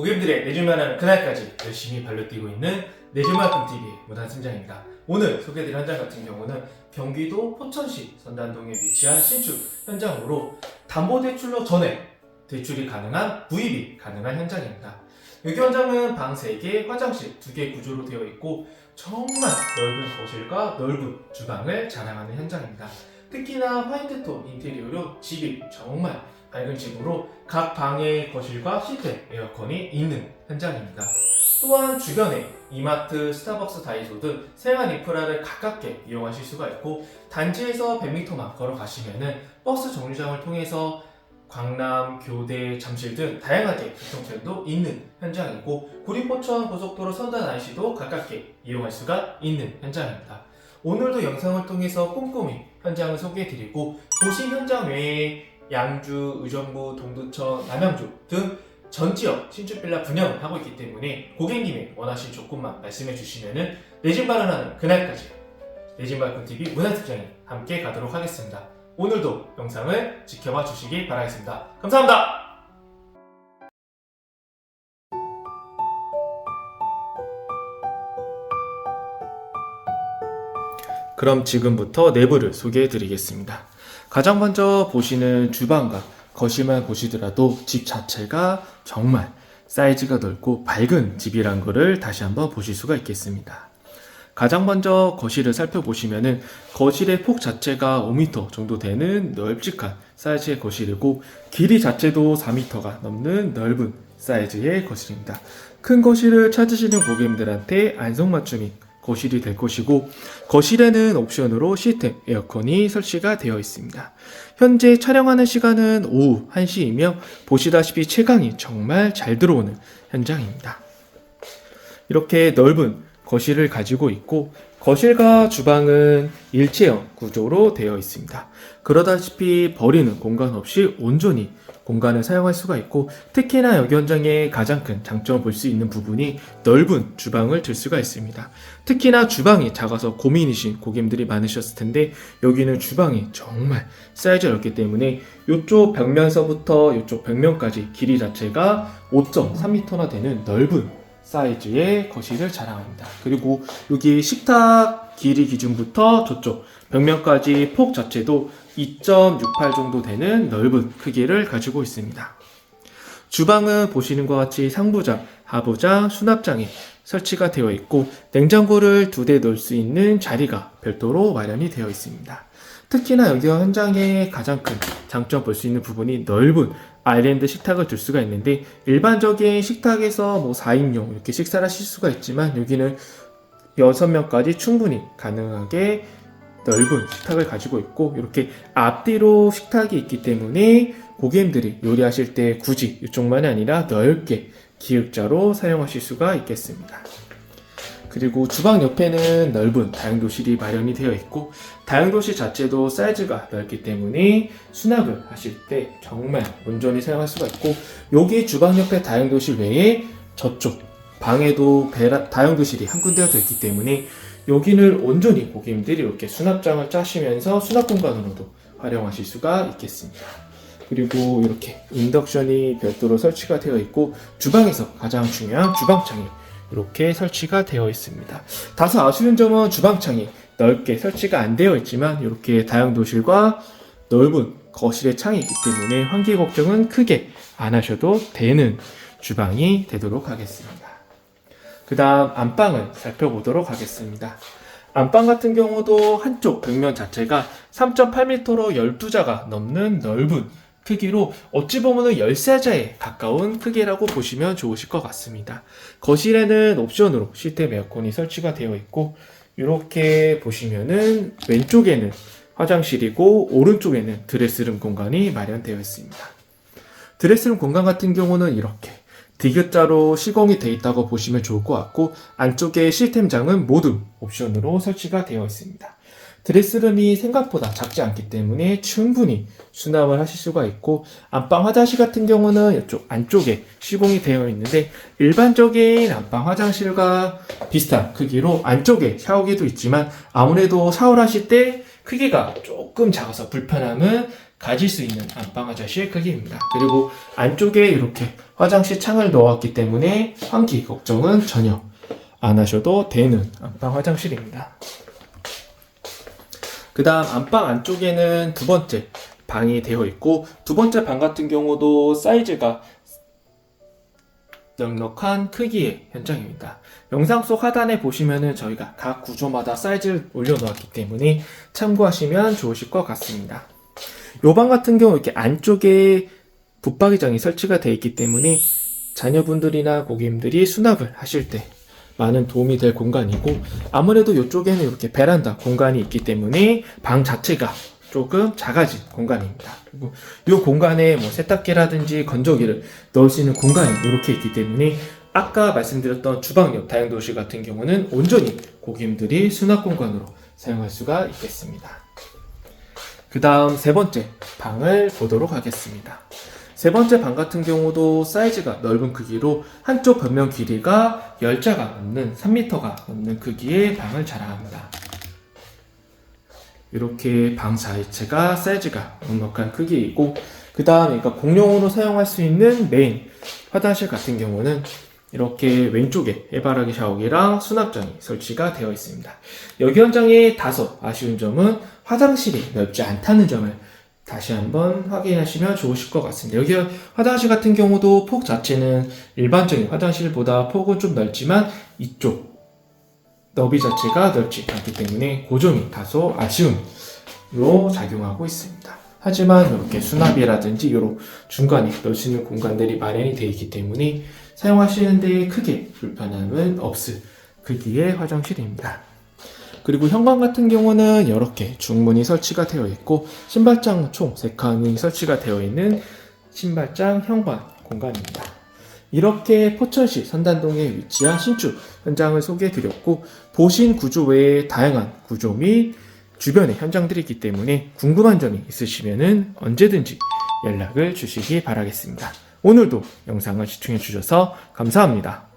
고객들의 내줄만한 그날까지 열심히 발로 뛰고 있는 내줄만큼TV의 문화팀장입니다. 오늘 소개해드릴 현장 같은 경우는 경기도 포천시 선단동에 위치한 신축 현장으로 담보대출로 전에 대출이 가능한 구입이 가능한 현장입니다. 여기 현장은 방 3개, 화장실 2개 구조로 되어 있고 정말 넓은 거실과 넓은 주방을 자랑하는 현장입니다. 특히나 화이트톤 인테리어로 집이 정말 밝은 집으로 각 방의 거실과 시트, 에어컨이 있는 현장입니다. 또한 주변에 이마트, 스타벅스, 다이소 등 생활 인프라를 가깝게 이용하실 수가 있고 단지에서 100m만 걸어가시면은 버스 정류장을 통해서 광남, 교대, 잠실 등 다양하게 교통편도 있는 현장이고 구리포천 고속도로 선단 IC도 가깝게 이용할 수가 있는 현장입니다. 오늘도 영상을 통해서 꼼꼼히 현장을 소개해드리고 보신 현장 외에 양주, 의정부, 동두천, 남양주 등 전 지역 신축 빌라 분양을 하고 있기 때문에 고객님이 원하신 조건만 말씀해 주시면은 내 집 마련하는 그날까지 내 집 마련 TV 문화특장이 함께 가도록 하겠습니다. 오늘도 영상을 지켜봐 주시기 바라겠습니다. 감사합니다. 그럼 지금부터 내부를 소개해 드리겠습니다. 가장 먼저 보시는 주방과 거실만 보시더라도 집 자체가 정말 사이즈가 넓고 밝은 집이란 거를 다시 한번 보실 수가 있겠습니다. 가장 먼저 거실을 살펴보시면은 거실의 폭 자체가 5m 정도 되는 널찍한 사이즈의 거실이고 길이 자체도 4m가 넘는 넓은 사이즈의 거실입니다. 큰 거실을 찾으시는 고객님들한테 안성맞춤이 거실이 될 것이고 거실에는 옵션으로 시스템 에어컨이 설치가 되어 있습니다. 현재 촬영하는 시간은 오후 1시이며 보시다시피 채광이 정말 잘 들어오는 현장입니다. 이렇게 넓은 거실을 가지고 있고 거실과 주방은 일체형 구조로 되어 있습니다. 그러다시피 버리는 공간 없이 온전히 공간을 사용할 수가 있고 특히나 여기 현장의 가장 큰 장점을 볼 수 있는 부분이 넓은 주방을 들 수가 있습니다. 특히나 주방이 작아서 고민이신 고객님들이 많으셨을 텐데 여기는 주방이 정말 사이즈가 넓기 때문에 이쪽 벽면서부터 이쪽 벽면까지 길이 자체가 5.3m나 되는 넓은 사이즈의 거실을 자랑합니다. 그리고 여기 식탁 길이 기준부터 저쪽 벽면까지 폭 자체도 2.68 정도 되는 넓은 크기를 가지고 있습니다. 주방은 보시는 것 같이 상부장, 하부장, 수납장이 설치가 되어 있고 냉장고를 두 대 넣을 수 있는 자리가 별도로 마련이 되어 있습니다. 특히나 여기 현장의 가장 큰 장점 볼 수 있는 부분이 넓은 아일랜드 식탁을 둘 수가 있는데 일반적인 식탁에서 뭐 4인용 이렇게 식사를 하실 수가 있지만 여기는 6명까지 충분히 가능하게 넓은 식탁을 가지고 있고 이렇게 앞뒤로 식탁이 있기 때문에 고객님들이 요리하실 때 굳이 이쪽만이 아니라 넓게 기역자로 사용하실 수가 있겠습니다. 그리고 주방 옆에는 넓은 다용도실이 마련이 되어 있고 다용도실 자체도 사이즈가 넓기 때문에 수납을 하실 때 정말 온전히 사용할 수가 있고 여기 주방 옆에 다용도실 외에 저쪽 방에도 다용도실이 한 군데가 더 있기 때문에 여기는 온전히 고객님들이 이렇게 수납장을 짜시면서 수납 공간으로도 활용하실 수가 있겠습니다. 그리고 이렇게 인덕션이 별도로 설치가 되어 있고 주방에서 가장 중요한 주방창이 이렇게 설치가 되어 있습니다. 다소 아쉬운 점은 주방창이 넓게 설치가 안 되어 있지만 이렇게 다용도실과 넓은 거실의 창이 있기 때문에 환기 걱정은 크게 안 하셔도 되는 주방이 되도록 하겠습니다. 그 다음 안방을 살펴보도록 하겠습니다. 안방 같은 경우도 한쪽 벽면 자체가 3.8m로 12자가 넘는 넓은 크기로 어찌 보면 열세자에 가까운 크기라고 보시면 좋으실 것 같습니다. 거실에는 옵션으로 시스템 에어컨이 설치가 되어 있고 이렇게 보시면은 왼쪽에는 화장실이고 오른쪽에는 드레스룸 공간이 마련되어 있습니다. 드레스룸 공간 같은 경우는 이렇게 디귿자로 시공이 되어 있다고 보시면 좋을 것 같고 안쪽에 시스템장은 모두 옵션으로 설치가 되어 있습니다. 드레스룸이 생각보다 작지 않기 때문에 충분히 수납을 하실 수가 있고 안방 화장실 같은 경우는 이쪽 안쪽에 시공이 되어 있는데 일반적인 안방 화장실과 비슷한 크기로 안쪽에 샤워기도 있지만 아무래도 샤워를 하실 때 크기가 조금 작아서 불편함은 가질 수 있는 안방 화장실 크기입니다. 그리고 안쪽에 이렇게 화장실 창을 넣었기 때문에 환기 걱정은 전혀 안 하셔도 되는 안방 화장실입니다. 그 다음 안방 안쪽에는 두 번째 방이 되어 있고 두 번째 방 같은 경우도 사이즈가 넉넉한 크기의 현장입니다. 영상 속 하단에 보시면은 저희가 각 구조마다 사이즈를 올려놓았기 때문에 참고하시면 좋으실 것 같습니다. 요 방 같은 경우 이렇게 안쪽에 붙박이장이 설치가 되어 있기 때문에 자녀분들이나 고객님들이 수납을 하실 때 많은 도움이 될 공간이고 아무래도 이쪽에는 이렇게 베란다 공간이 있기 때문에 방 자체가 조금 작아진 공간입니다. 그리고 이 공간에 뭐 세탁기라든지 건조기를 넣을 수 있는 공간이 이렇게 있기 때문에 아까 말씀드렸던 주방 옆 다용도실 같은 경우는 온전히 고객님들이 수납 공간으로 사용할 수가 있겠습니다. 그 다음 세 번째 방을 보도록 하겠습니다. 세 번째 방 같은 경우도 사이즈가 넓은 크기로 한쪽 벽면 길이가 10자가 넘는 3m가 넘는 크기의 방을 자랑합니다. 이렇게 방 자체가 사이즈가 넉넉한 크기이고 그 다음에 그러니까 공용으로 사용할 수 있는 메인 화장실 같은 경우는 이렇게 왼쪽에 해바라기 샤워기랑 수납장이 설치가 되어 있습니다. 여기 현장의 다소 아쉬운 점은 화장실이 넓지 않다는 점을 다시 한번 확인하시면 좋으실 것 같습니다. 여기 화장실 같은 경우도 폭 자체는 일반적인 화장실보다 폭은 좀 넓지만 이쪽 너비 자체가 넓지 않기 때문에 그 점이 다소 아쉬움으로 작용하고 있습니다. 하지만 이렇게 수납이라든지 이런 중간에 있는 공간들이 마련이 되어 있기 때문에 사용하시는 데 크게 불편함은 없을 크기의 화장실입니다. 그리고 현관 같은 경우는 이렇게 중문이 설치가 되어 있고 신발장 총 3칸이 설치가 되어 있는 신발장 현관 공간입니다. 이렇게 포천시 선단동에 위치한 신축 현장을 소개해 드렸고 보신 구조 외에 다양한 구조 및 주변의 현장들이 있기 때문에 궁금한 점이 있으시면 언제든지 연락을 주시기 바라겠습니다. 오늘도 영상을 시청해 주셔서 감사합니다.